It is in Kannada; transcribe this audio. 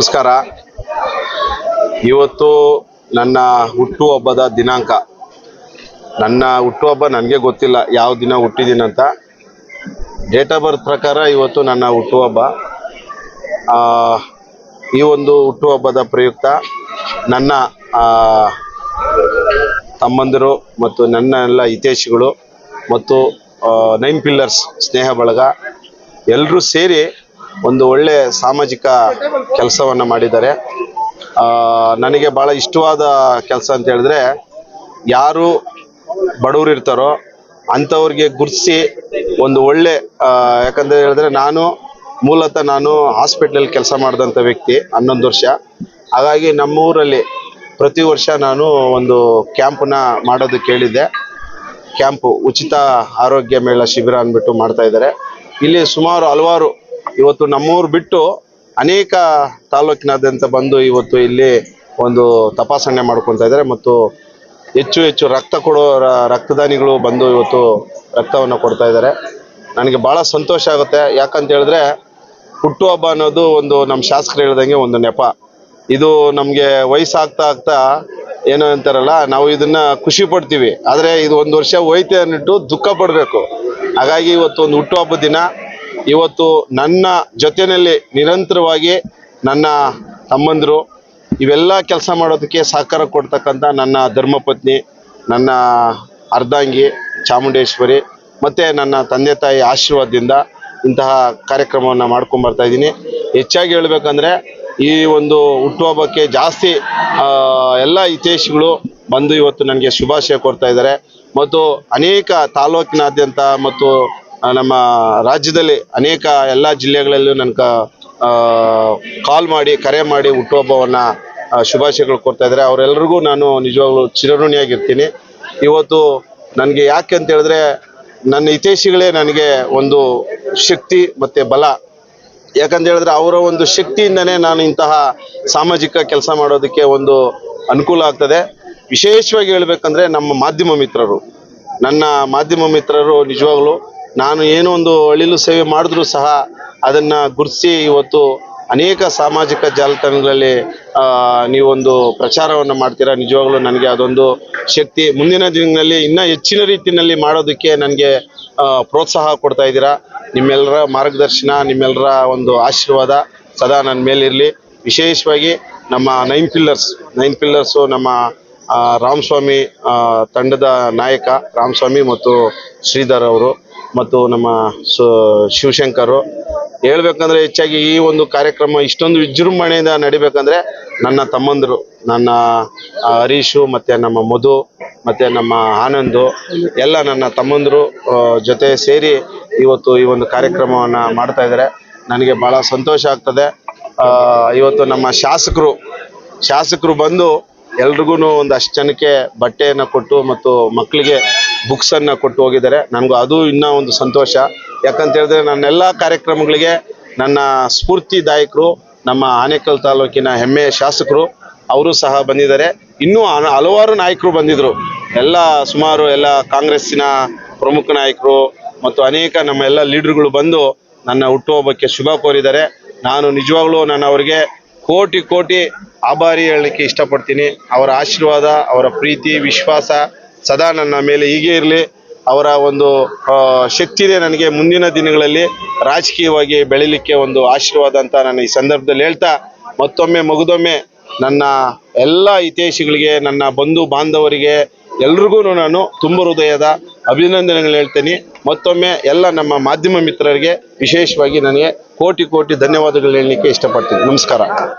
ನಮಸ್ಕಾರ. ಇವತ್ತು ನನ್ನ ಹುಟ್ಟುಹಬ್ಬದ ದಿನಾಂಕ. ನನ್ನ ಹುಟ್ಟುಹಬ್ಬ ನನಗೆ ಗೊತ್ತಿಲ್ಲ ಯಾವ ದಿನ ಹುಟ್ಟಿದ್ದೀನಂತ ಡೇಟ್ ಆಫ್ ಬರ್ತ್ ಪ್ರಕಾರ ಇವತ್ತು ನನ್ನ ಹುಟ್ಟುಹಬ್ಬ. ಈ ಒಂದು ಹುಟ್ಟುಹಬ್ಬದ ಪ್ರಯುಕ್ತ ನನ್ನ ತಮ್ಮಂದಿರು ಮತ್ತು ನನ್ನ ಎಲ್ಲ ಹಿತೇಶಿಗಳು ಮತ್ತು ನೈನ್ ಪಿಲ್ಲರ್ಸ್ ಸ್ನೇಹ ಬಳಗ. ಎಲ್ಲರೂ ಸೇರಿ ಒಂದು ಒಳ್ಳೆ ಸಾಮಾಜಿಕ ಕೆಲಸವನ್ನು ಮಾಡಿದ್ದಾರೆ. ನನಗೆ ಭಾಳ ಇಷ್ಟವಾದ ಕೆಲಸ ಅಂತ ಹೇಳಿದ್ರೆ ಯಾರು ಬಡವರು ಇರ್ತಾರೋ ಅಂಥವ್ರಿಗೆ ಗುರ್ಸಿ ಒಂದು ಒಳ್ಳೆ ಯಾಕಂತ ಹೇಳಿದ್ರೆ ನಾನು ಮೂಲತಃ ನಾನು ಹಾಸ್ಪಿಟ್ಲಲ್ಲಿ ಕೆಲಸ ಮಾಡಿದಂಥ ವ್ಯಕ್ತಿ ಹನ್ನೊಂದು ವರ್ಷ. ಹಾಗಾಗಿ ನಮ್ಮೂರಲ್ಲಿ ಪ್ರತಿ ವರ್ಷ ನಾನು ಒಂದು ಕ್ಯಾಂಪನ್ನ ಮಾಡೋದು ಕೇಳಿದ್ದೆ ಕ್ಯಾಂಪು ಉಚಿತ ಆರೋಗ್ಯ ಮೇಳ ಶಿಬಿರ ಅಂದ್ಬಿಟ್ಟು ಮಾಡ್ತಾ ಇದ್ದಾರೆ. ಇಲ್ಲಿ ಸುಮಾರು ಹಲವಾರು ಇವತ್ತು ನಮ್ಮೂರು ಬಿಟ್ಟು ಅನೇಕ ತಾಲೂಕಿನಾದ್ಯಂತ ಬಂದು ಇವತ್ತು ಇಲ್ಲಿ ಒಂದು ತಪಾಸಣೆ ಮಾಡ್ಕೊತಾ ಇದ್ದಾರೆ ಮತ್ತು ಹೆಚ್ಚು ಹೆಚ್ಚು ರಕ್ತ ಕೊಡೋ ರಕ್ತದಾನಿಗಳು ಬಂದು ಇವತ್ತು ರಕ್ತವನ್ನು ಕೊಡ್ತಾ ಇದ್ದಾರೆ. ನನಗೆ ಭಾಳ ಸಂತೋಷ ಆಗುತ್ತೆ. ಯಾಕಂತ ಹೇಳಿದ್ರೆ ಹುಟ್ಟುಹಬ್ಬ ಅನ್ನೋದು ಒಂದು ನಮ್ಮ ಶಾಸಕರು ಹೇಳ್ದಂಗೆ ಒಂದು ನೆಪ. ಇದು ನಮಗೆ ವಯಸ್ಸಾಗ್ತಾ ಆಗ್ತಾ ಏನು ಅಂತಾರಲ್ಲ, ನಾವು ಇದನ್ನ ಖುಷಿ ಪಡ್ತೀವಿ. ಆದರೆ ಇದು ಒಂದು ವರ್ಷ ಹೋಯ್ತೆ ಅನ್ನಿಟ್ಟು ದುಃಖ ಪಡಬೇಕು. ಹಾಗಾಗಿ ಇವತ್ತು ಒಂದು ಹುಟ್ಟುಹಬ್ಬದ ದಿನ. ಇವತ್ತು ನನ್ನ ಜೊತೆಯಲ್ಲಿ ನಿರಂತರವಾಗಿ ನನ್ನ ತಮ್ಮಂದರು ಇವೆಲ್ಲ ಕೆಲಸ ಮಾಡೋದಕ್ಕೆ ಸಹಕಾರ ಕೊಡ್ತಕ್ಕಂಥ ನನ್ನ ಧರ್ಮಪತ್ನಿ, ನನ್ನ ಅರ್ಧಾಂಗಿ ಚಾಮುಂಡೇಶ್ವರಿ ಮತ್ತು ನನ್ನ ತಂದೆ ತಾಯಿ ಆಶೀರ್ವಾದದಿಂದ ಇಂತಹ ಕಾರ್ಯಕ್ರಮವನ್ನು ಮಾಡ್ಕೊಂಡು ಬರ್ತಾ ಇದ್ದೀನಿ. ಹೆಚ್ಚಾಗಿ ಹೇಳ್ಬೇಕಂದ್ರೆ ಈ ಒಂದು ಹುಟ್ಟುಹಬ್ಬಕ್ಕೆ ಜಾಸ್ತಿ ಎಲ್ಲ ಹಿತೈಷಿಗಳು ಬಂದು ಇವತ್ತು ನನಗೆ ಶುಭಾಶಯ ಕೊಡ್ತಾ ಇದ್ದಾರೆ. ಮತ್ತು ಅನೇಕ ತಾಲೂಕಿನಾದ್ಯಂತ ಮತ್ತು ನಮ್ಮ ರಾಜ್ಯದಲ್ಲಿ ಅನೇಕ ಎಲ್ಲ ಜಿಲ್ಲೆಗಳಲ್ಲೂ ನನಗೆ ಕಾಲ್ ಮಾಡಿ, ಕರೆ ಮಾಡಿ ಹುಟ್ಟುಹಬ್ಬವನ್ನು ಶುಭಾಶಯಗಳು ಕೊಡ್ತಾ ಇದ್ದಾರೆ. ಅವರೆಲ್ಲರಿಗೂ ನಾನು ನಿಜವಾಗ್ಲೂ ಚಿರಋಣಿಯಾಗಿರ್ತೀನಿ. ಇವತ್ತು ನನಗೆ ಯಾಕೆ ಅಂತ ಹೇಳಿದ್ರೆ, ನನ್ನ ಹಿತೈಷಿಗಳೇ ನನಗೆ ಒಂದು ಶಕ್ತಿ ಮತ್ತು ಬಲ. ಯಾಕಂತ ಹೇಳಿದ್ರೆ ಅವರ ಒಂದು ಶಕ್ತಿಯಿಂದನೇ ನಾನು ಇಂತಹ ಸಾಮಾಜಿಕ ಕೆಲಸ ಮಾಡೋದಕ್ಕೆ ಒಂದು ಅನುಕೂಲ ಆಗ್ತದೆ. ವಿಶೇಷವಾಗಿ ಹೇಳ್ಬೇಕಂದ್ರೆ ನಮ್ಮ ಮಾಧ್ಯಮ ಮಿತ್ರರು. ನನ್ನ ಮಾಧ್ಯಮ ಮಿತ್ರರು ನಿಜವಾಗ್ಲೂ ನಾನು ಏನೋ ಒಂದು ಅಳಿಲು ಸೇವೆ ಮಾಡಿದ್ರು ಸಹ ಅದನ್ನ ಗುರುತಿಸಿ ಇವತ್ತು ಅನೇಕ ಸಾಮಾಜಿಕ ಜಾಲತಾಣಗಳಲ್ಲಿ ನೀವೊಂದು ಪ್ರಚಾರವನ್ನು ಮಾಡ್ತೀರಾ? ನಿಜವಾಗ್ಲೂ ನನಗೆ ಅದೊಂದು ಶಕ್ತಿ. ಮುಂದಿನ ದಿನಗಳಲ್ಲಿ ಇನ್ನೂ ಹೆಚ್ಚಿನ ರೀತಿಯಲ್ಲಿ ಮಾಡೋದಕ್ಕೆ ನನಗೆ ಪ್ರೋತ್ಸಾಹ ಕೊಡ್ತಾ ಇದ್ದೀರಾ? ನಿಮ್ಮೆಲ್ಲರ ಮಾರ್ಗದರ್ಶನ ನಿಮ್ಮೆಲ್ಲರ ಒಂದು ಆಶೀರ್ವಾದ ಸದಾ ನನ್ನ ಮೇಲಿರಲಿ. ವಿಶೇಷವಾಗಿ ನಮ್ಮ ನೈನ್ ಪಿಲ್ಲರ್ಸ್, ನೈನ್ ಪಿಲ್ಲರ್ಸು ನಮ್ಮ ರಾಮಸ್ವಾಮಿ ತಂಡದ ನಾಯಕ ರಾಮಸ್ವಾಮಿ ಮತ್ತು ಶ್ರೀಧರ್ ಅವರು. ಮತ್ತು ನಮ್ಮ ಶಿವಶಂಕರು ಹೇಳ್ಬೇಕಂದ್ರೆ ಹೆಚ್ಚಾಗಿ ಈ ಒಂದು ಕಾರ್ಯಕ್ರಮ ಇಷ್ಟೊಂದು ವಿಜೃಂಭಣೆಯಿಂದ ನಡಿಬೇಕಂದ್ರೆ ನನ್ನ ತಮ್ಮಂದರು, ನನ್ನ ಹರೀಶು ಮತ್ತು ನಮ್ಮ ಮಧು ಮತ್ತು ನಮ್ಮ ಆನಂದು ಎಲ್ಲ ನನ್ನ ತಮ್ಮಂದರು ಜೊತೆ ಸೇರಿ ಇವತ್ತು ಈ ಒಂದು ಕಾರ್ಯಕ್ರಮವನ್ನು ಮಾಡ್ತಾ ಇದ್ದಾರೆ. ನನಗೆ ಭಾಳ ಸಂತೋಷ ಆಗ್ತದೆ. ಇವತ್ತು ನಮ್ಮ ಶಾಸಕರು ಶಾಸಕರು ಬಂದು ಎಲ್ರಿಗೂ ಒಂದಷ್ಟು ಜನಕ್ಕೆ ಬಟ್ಟೆಯನ್ನು ಕೊಟ್ಟು ಮತ್ತು ಮಕ್ಕಳಿಗೆ ಬುಕ್ಸನ್ನು ಕೊಟ್ಟು ಹೋಗಿದ್ದಾರೆ. ನನಗೂ ಅದು ಇನ್ನೂ ಒಂದು ಸಂತೋಷ. ಯಾಕಂತ ಹೇಳಿದ್ರೆ ನನ್ನೆಲ್ಲ ಕಾರ್ಯಕ್ರಮಗಳಿಗೆ ನನ್ನ ಸ್ಫೂರ್ತಿದಾಯಕರು, ನಮ್ಮ ಆನೇಕಲ್ ತಾಲೂಕಿನ ಹೆಮ್ಮೆಯ ಶಾಸಕರು, ಅವರು ಸಹ ಬಂದಿದ್ದಾರೆ. ಇನ್ನೂ ಹಲ- ಹಲವಾರು ನಾಯಕರು ಬಂದಿದ್ದರು ಎಲ್ಲ ಸುಮಾರು ಎಲ್ಲ ಕಾಂಗ್ರೆಸ್ಸಿನ ಪ್ರಮುಖ ನಾಯಕರು ಮತ್ತು ಅನೇಕ ನಮ್ಮ ಎಲ್ಲ ಲೀಡರ್ಗಳು ಬಂದು ನನ್ನ ಹುಟ್ಟುಹಬ್ಬಕ್ಕೆ ಶುಭ ಕೋರಿದ್ದಾರೆ. ನಾನು ನಿಜವಾಗ್ಲೂ ನಾನು ಅವರಿಗೆ ಕೋಟಿ ಕೋಟಿ ಆಭಾರಿ ಹೇಳಲಿಕ್ಕೆ ಇಷ್ಟಪಡ್ತೀನಿ. ಅವರ ಆಶೀರ್ವಾದ, ಅವರ ಪ್ರೀತಿ, ವಿಶ್ವಾಸ ಸದಾ ನನ್ನ ಮೇಲೆ ಹೀಗೆ ಇರಲಿ. ಅವರ ಒಂದು ಶಕ್ತಿನೇ ನನಗೆ ಮುಂದಿನ ದಿನಗಳಲ್ಲಿ ರಾಜಕೀಯವಾಗಿ ಬೆಳಿಲಿಕ್ಕೆ ಒಂದು ಆಶೀರ್ವಾದ ಅಂತ ನಾನು ಈ ಸಂದರ್ಭದಲ್ಲಿ ಹೇಳ್ತಾ, ಮತ್ತೊಮ್ಮೆ ಮಗದೊಮ್ಮೆ ನನ್ನ ಎಲ್ಲ ಹಿತೈಷಿಗಳಿಗೆ, ನನ್ನ ಬಂಧು ಬಾಂಧವರಿಗೆ ಎಲ್ರಿಗೂ ನಾನು ತುಂಬ ಹೃದಯದ ಅಭಿನಂದನೆಗಳು ಹೇಳ್ತೀನಿ. ಮತ್ತೊಮ್ಮೆ ಎಲ್ಲ ನಮ್ಮ ಮಾಧ್ಯಮ ಮಿತ್ರರಿಗೆ ವಿಶೇಷವಾಗಿ ನನಗೆ ಕೋಟಿ ಕೋಟಿ ಧನ್ಯವಾದಗಳು ಹೇಳಲಿಕ್ಕೆ ಇಷ್ಟಪಡ್ತೀನಿ. ನಮಸ್ಕಾರ.